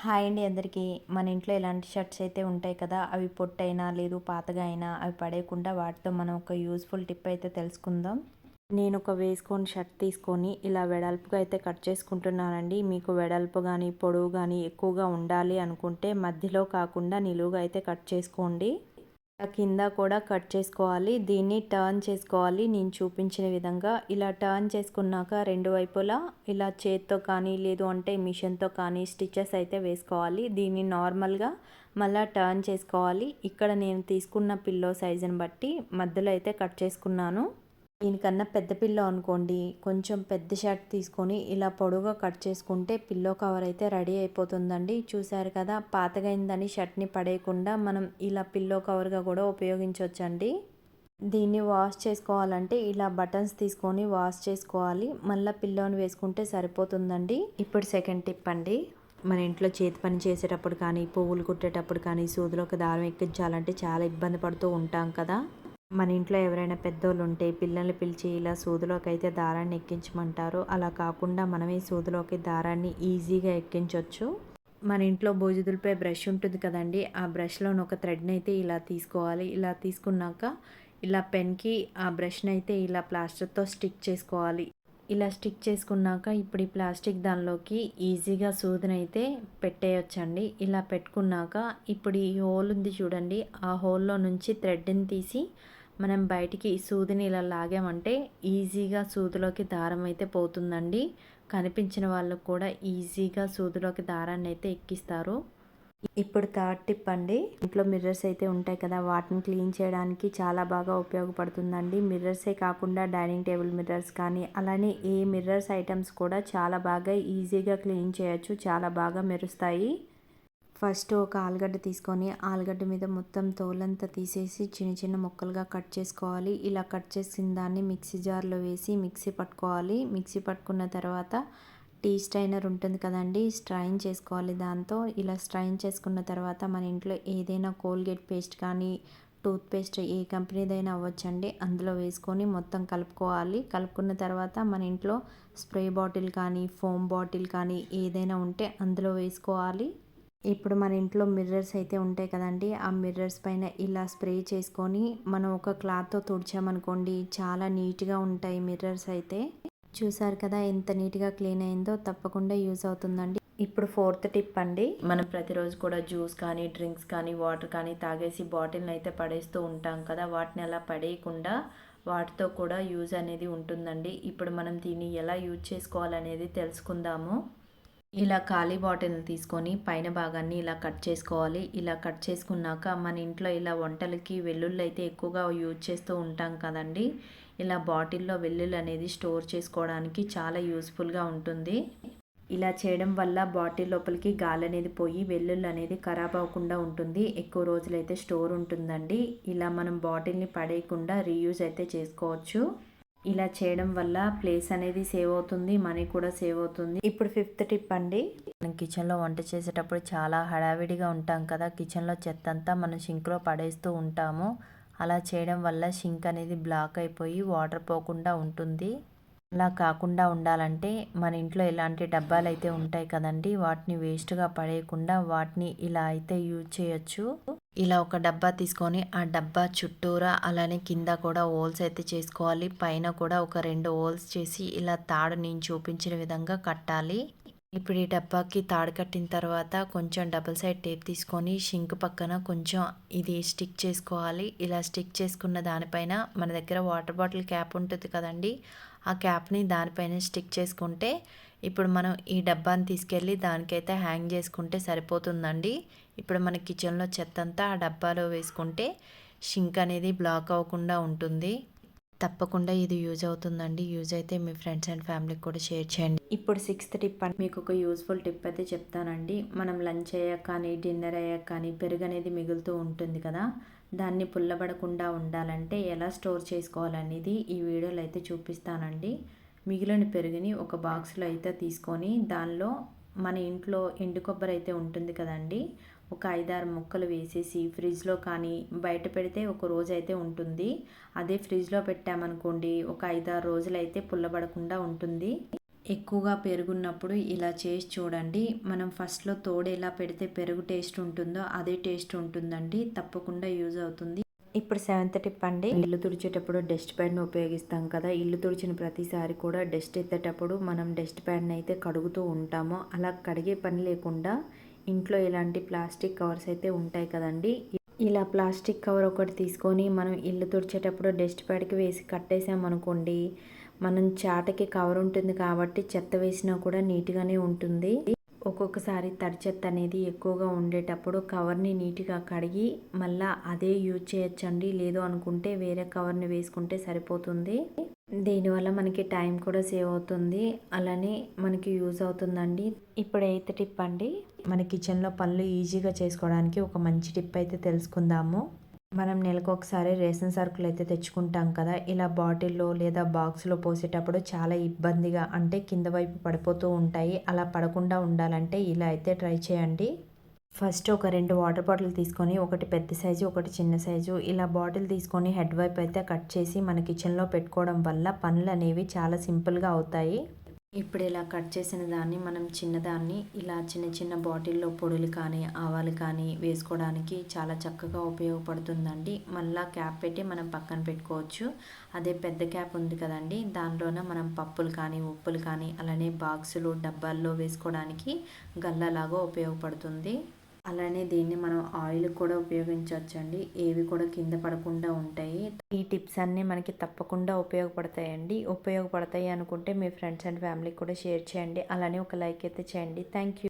Hi అండి అందరికీ. మన ఇంట్లో ఎలాంటి షర్ట్స్ అయితే ఉంటాయి కదా అవి పొట్టైనా లేదు పాతగా అయినా అవి పడేయకుండా వాటితో మనం ఒక యూస్ఫుల్ టిప్ అయితే తెలుసుకుందాం. నేను ఒక వేసుకొని షర్ట్ తీసుకొని ఇలా వెడల్పుగా అయితే కట్ చేసుకుంటున్నానండి. మీకు వెడల్పు కానీ పొడవు కానీ ఎక్కువగా ఉండాలి అనుకుంటే మధ్యలో కాకుండా నిలువుగా అయితే కట్ చేసుకోండి. కింద కూడా కట్ చేసుకోవాలి. దీన్ని టర్న్ చేసుకోవాలి. నేను చూపించిన విధంగా ఇలా టర్న్ చేసుకున్నాక రెండు వైపులా ఇలా చేత్తో కానీ లేదు అంటే మిషన్తో కానీ స్టిచెస్ అయితే వేసుకోవాలి. దీన్ని నార్మల్గా మళ్ళీ టర్న్ చేసుకోవాలి. ఇక్కడ నేను తీసుకున్న పిల్లో సైజుని బట్టి మధ్యలో అయితే కట్ చేసుకున్నాను. దీనికన్నా పెద్ద పిల్లో అనుకోండి కొంచెం పెద్ద షర్ట్ తీసుకొని ఇలా పొడుగా కట్ చేసుకుంటే పిల్లో కవర్ అయితే రెడీ అయిపోతుందండి. చూసారు కదా పాతగైందని షర్ట్ని పడేయకుండా మనం ఇలా పిల్లో కవర్గా కూడా ఉపయోగించవచ్చండి దీన్ని వాష్ చేసుకోవాలంటే ఇలా బటన్స్ తీసుకొని వాష్ చేసుకోవాలి. మళ్ళీ పిల్లోని వేసుకుంటే సరిపోతుందండి. ఇప్పుడు సెకండ్ టిప్ అండి. మన ఇంట్లో చేతి పని చేసేటప్పుడు కానీ పువ్వులు కుట్టేటప్పుడు కానీ సూదిలోకి దారం ఎక్కించాలంటే చాలా ఇబ్బంది పడుతూ ఉంటాం కదా. మన ఇంట్లో ఎవరైనా పెద్దోళ్ళు ఉంటే పిల్లల్ని పిలిచి ఇలా సూదిలోకి అయితే దారాన్ని ఎక్కించమంటారు. అలా కాకుండా మనమే సూదిలోకి దారాన్ని ఈజీగా ఎక్కించవచ్చు మన ఇంట్లో బోజుదులపై బ్రష్ ఉంటుంది కదండి. ఆ బ్రష్లోని ఒక థ్రెడ్ని అయితే ఇలా తీసుకోవాలి. ఇలా తీసుకున్నాక ఇలా పెన్కి ఆ బ్రష్ని అయితే ఇలా ప్లాస్టర్తో స్టిక్ చేసుకోవాలి. ఇలా స్టిక్ చేసుకున్నాక ఇప్పుడు ఈ ప్లాస్టిక్ దానిలోకి ఈజీగా సూదినైతే పెట్టేయొచ్చండి. ఇలా పెట్టుకున్నాక ఇప్పుడు ఈ హోల్ ఉంది చూడండి. ఆ హోల్లో నుంచి థ్రెడ్ని తీసి మనం బయటికి సూదిని ఇలా లాగామంటే ఈజీగా సూదిలోకి దారం అయితే పోతుందండి. కనిపించిన వాళ్ళకు కూడా ఈజీగా సూదిలోకి దారాన్ని అయితే ఎక్కిస్తారు. ఇప్పుడు థర్డ్ టిప్ అండి ఇంట్లో మిర్రర్స్ అయితే ఉంటాయి కదా వాటిని క్లీన్ చేయడానికి చాలా బాగా ఉపయోగపడుతుందండి. మిర్రర్సే కాకుండా డైనింగ్ టేబుల్ మిర్రర్స్ కానీ అలానే ఏ మిర్రర్స్ ఐటమ్స్ కూడా చాలా బాగా ఈజీగా క్లీన్ చేయొచ్చు చాలా బాగా మెరుస్తాయి. ఫస్ట్ ఒక ఆలుగడ్డ తీసుకొని ఆలుగడ్డ మీద మొత్తం తోలంతా తీసేసి చిన్న చిన్న ముక్కలుగా కట్ చేసుకోవాలి. ఇలా కట్ చేసిన దాన్ని మిక్సీ జార్లో వేసి మిక్సీ పట్టుకోవాలి. మిక్సీ పట్టుకున్న తర్వాత టీ స్ట్రైనర్ ఉంటుంది కదండి స్ట్రైన్ చేసుకోవాలి దాంతో. ఇలా స్ట్రైన్ చేసుకున్న తర్వాత మన ఇంట్లో ఏదైనా కోల్గేట్ పేస్ట్ కానీ టూత్ పేస్ట్ ఏ కంపెనీదైనా అవ్వచ్చండి. అందులో వేసుకొని మొత్తం కలుపుకోవాలి. కలుపుకున్న తర్వాత మన ఇంట్లో స్ప్రే బాటిల్ కానీ ఫోమ్ బాటిల్ కానీ ఏదైనా ఉంటే అందులో వేసుకోవాలి. ఇప్పుడు మన ఇంట్లో మిర్రర్స్ అయితే ఉంటాయి కదండి. ఆ మిర్రర్స్ పైన ఇలా స్ప్రే చేసుకొని మనం ఒక క్లాత్తో తుడిచామనుకోండి చాలా నీట్గా ఉంటాయి మిర్రర్స్ అయితే. చూసారు కదా ఎంత నీట్గా క్లీన్ అయిందో తప్పకుండా యూజ్ అవుతుందండి. ఇప్పుడు ఫోర్త్ టిప్ అండి. మనం ప్రతిరోజు కూడా జ్యూస్ కానీ డ్రింక్స్ కానీ వాటర్ కానీ తాగేసి బాటిల్ని అయితే పడేస్తూ ఉంటాం కదా. వాటిని అలా పడేయకుండా వాటితో కూడా యూజ్ అనేది ఉంటుందండి. ఇప్పుడు మనం దీన్ని ఎలా యూజ్ చేసుకోవాలనేది తెలుసుకుందాము. ఇలా ఖాళీ బాటిల్ని తీసుకొని పైన భాగాన్ని ఇలా కట్ చేసుకోవాలి. ఇలా కట్ చేసుకున్నాక మన ఇంట్లో ఇలా వంటలకి వెల్లుల్లి అయితే ఎక్కువగా యూజ్ చేస్తూ ఉంటాం కదండి. ఇలా బాటిల్లో వెల్లుల్లి అనేది స్టోర్ చేసుకోవడానికి చాలా యూస్ఫుల్గా ఉంటుంది. ఇలా చేయడం వల్ల బాటిల్ లోపలికి గాలి అనేది పోయి వెల్లుల్లి అనేది ఖరాబ్ అవ్వకుండా ఉంటుంది. ఎక్కువ రోజులైతే స్టోర్ ఉంటుందండి. ఇలా మనం బాటిల్ని పడేయకుండా రీయూజ్ అయితే చేసుకోవచ్చు. ఇలా చేయడం వల్ల ప్లేస్ అనేది సేవ్ అవుతుంది మనీ కూడా సేవ్ అవుతుంది. ఇప్పుడు ఫిఫ్త్ టిప్ అండి. మనం కిచెన్లో వంట చేసేటప్పుడు చాలా హడావిడిగా ఉంటాం కదా. కిచెన్లో చెత్త అంతా మనం షింక్లో పడేస్తూ ఉంటాము. అలా చేయడం వల్ల షింక్ అనేది బ్లాక్ అయిపోయి వాటర్ పోకుండా ఉంటుంది. అలా కాకుండా ఉండాలంటే మన ఇంట్లో ఇలాంటి డబ్బాలు అయితే ఉంటాయి కదండి వాటిని వేస్ట్గా పడేయకుండా వాటిని ఇలా అయితే యూజ్ చేయొచ్చు. ఇలా ఒక డబ్బా తీసుకొని ఆ డబ్బా చుట్టూరా అలానే కింద కూడా హోల్స్ అయితే చేసుకోవాలి. పైన కూడా ఒక రెండు హోల్స్ చేసి ఇలా తాడు నేను చూపించిన విధంగా కట్టాలి. ఇప్పుడు ఈ డబ్బాకి తాడు కట్టిన తర్వాత కొంచెం డబుల్ సైడ్ టేప్ తీసుకొని షింక్ పక్కన కొంచెం ఇది స్టిక్ చేసుకోవాలి. ఇలా స్టిక్ చేసుకున్న దానిపైన మన దగ్గర వాటర్ బాటిల్ క్యాప్ ఉంటుంది కదండి. ఆ క్యాప్ని దానిపైన స్టిక్ చేసుకుంటే ఇప్పుడు మనం ఈ డబ్బాని తీసుకెళ్ళి దానికైతే హ్యాంగ్ చేసుకుంటే సరిపోతుందండి. ఇప్పుడు మన కిచెన్లో చెత్త అంతా ఆ డబ్బాలో వేసుకుంటే షింక్ అనేది బ్లాక్ అవ్వకుండా ఉంటుంది. తప్పకుండా ఇది యూజ్ అవుతుందండి. యూజ్ అయితే మీ ఫ్రెండ్స్ అండ్ ఫ్యామిలీకి కూడా షేర్ చేయండి. ఇప్పుడు సిక్స్త్ టిప్ అని మీకు ఒక యూస్ఫుల్ టిప్ అయితే చెప్తానండి. మనం లంచ్ అయ్యాక కానీ డిన్నర్ అయ్యాక కానీ పెరుగు అనేది మిగులుతూ ఉంటుంది కదా. దాన్ని పుల్లబడకుండా ఉండాలంటే ఎలా స్టోర్ చేసుకోవాలనేది ఈ వీడియోలో అయితే చూపిస్తానండి. మిగిలిన పెరుగుని ఒక బాక్స్లో అయితే తీసుకొని దానిలో మన ఇంట్లో ఎండు కొబ్బరి అయితే ఉంటుంది కదండి ఒక ఐదారు ముక్కలు వేసేసి ఫ్రిడ్జ్లో కానీ బయట పెడితే ఒక రోజు అయితే ఉంటుంది. అదే ఫ్రిడ్జ్లో పెట్టామనుకోండి ఒక ఐదారు రోజులు అయితే పుల్లబడకుండా ఉంటుంది. ఎక్కువగా పెరుగున్నప్పుడు ఇలా చేసి చూడండి మనం ఫస్ట్లో తోడు ఎలా పెడితే పెరుగు టేస్ట్ ఉంటుందో అదే టేస్ట్ ఉంటుందండి తప్పకుండా యూజ్ అవుతుంది. ఇప్పుడు సెవెంత్ టిప్ అండి. ఇల్లు తుడిచేటప్పుడు డస్ట్ ప్యాడ్ని ఉపయోగిస్తాం కదా. ఇల్లు తుడిచిన ప్రతిసారి కూడా డస్ట్ ఎత్తేటప్పుడు మనం డస్ట్ ప్యాడ్ని అయితే కడుగుతూ ఉంటాము. అలా కడిగే పని లేకుండా ఇంట్లో ఇలాంటి ప్లాస్టిక్ కవర్స్ అయితే ఉంటాయి కదండి. ఇలా ప్లాస్టిక్ కవర్ ఒకటి తీసుకొని మనం ఇల్లు తుడిచేటప్పుడు డస్ట్ ప్యాడ్కి వేసి కట్టేసామనుకోండి మనం చాటకి కవర్ ఉంటుంది కాబట్టి చెత్త వేసినా కూడా నీట్గానే ఉంటుంది. ఒక్కొక్కసారి తడి చెత్త అనేది ఎక్కువగా ఉండేటప్పుడు కవర్ని నీట్గా కడిగి మళ్ళీ అదే యూజ్ చేయొచ్చండి. లేదు అనుకుంటే వేరే కవర్ని వేసుకుంటే సరిపోతుంది. దీనివల్ల మనకి టైం కూడా సేవ్ అవుతుంది. అలానే మనకి యూజ్ అవుతుందండి. ఇప్పుడు ఎయిత్ టిప్ అండి. మన కిచెన్లో పనులు ఈజీగా చేసుకోవడానికి ఒక మంచి టిప్ అయితే తెలుసుకుందాము. మనం నెలకు ఒకసారి రేషన్ సరుకులు అయితే తెచ్చుకుంటాం కదా. ఇలా బాటిల్లో లేదా బాక్స్లో పోసేటప్పుడు చాలా ఇబ్బందిగా అంటే కింద వైపు పడిపోతూ ఉంటాయి. అలా పడకుండా ఉండాలంటే ఇలా అయితే ట్రై చేయండి. ఫస్ట్ ఒక రెండు వాటర్ బాటిల్ తీసుకొని ఒకటి పెద్ద సైజు ఒకటి చిన్న సైజు ఇలా బాటిల్ తీసుకొని హెడ్ వైపు అయితే కట్ చేసి మన కిచెన్లో పెట్టుకోవడం వల్ల పనులు అనేవి చాలా సింపుల్గా అవుతాయి. ఇప్పుడు ఇలా కట్ చేసిన దాన్ని మనం చిన్నదాన్ని ఇలా చిన్న చిన్న బాటిల్లో పొడులు కానీ ఆవాలు కానీ వేసుకోవడానికి చాలా చక్కగా ఉపయోగపడుతుందండి. మళ్ళా క్యాప్ పెట్టి మనం పక్కన పెట్టుకోవచ్చు. అదే పెద్ద క్యాప్ ఉంది కదండి. దానిలోనే మనం పప్పులు కానీ ఉప్పులు కానీ అలానే బాక్సులు డబ్బాల్లో వేసుకోవడానికి గల్లలాగా ఉపయోగపడుతుంది. అలానే దీన్ని మనం ఆయిల్ కూడా ఉపయోగించవచ్చండి. ఏవి కూడా కింద పడకుండా ఉంటాయి. ఈ టిప్స్ అన్నీ మనకి తప్పకుండా ఉపయోగపడతాయండి. ఉపయోగపడతాయి అనుకుంటే మీ ఫ్రెండ్స్ అండ్ ఫ్యామిలీకి కూడా షేర్ చేయండి. అలానే ఒక లైక్ అయితే చేయండి. Thank you.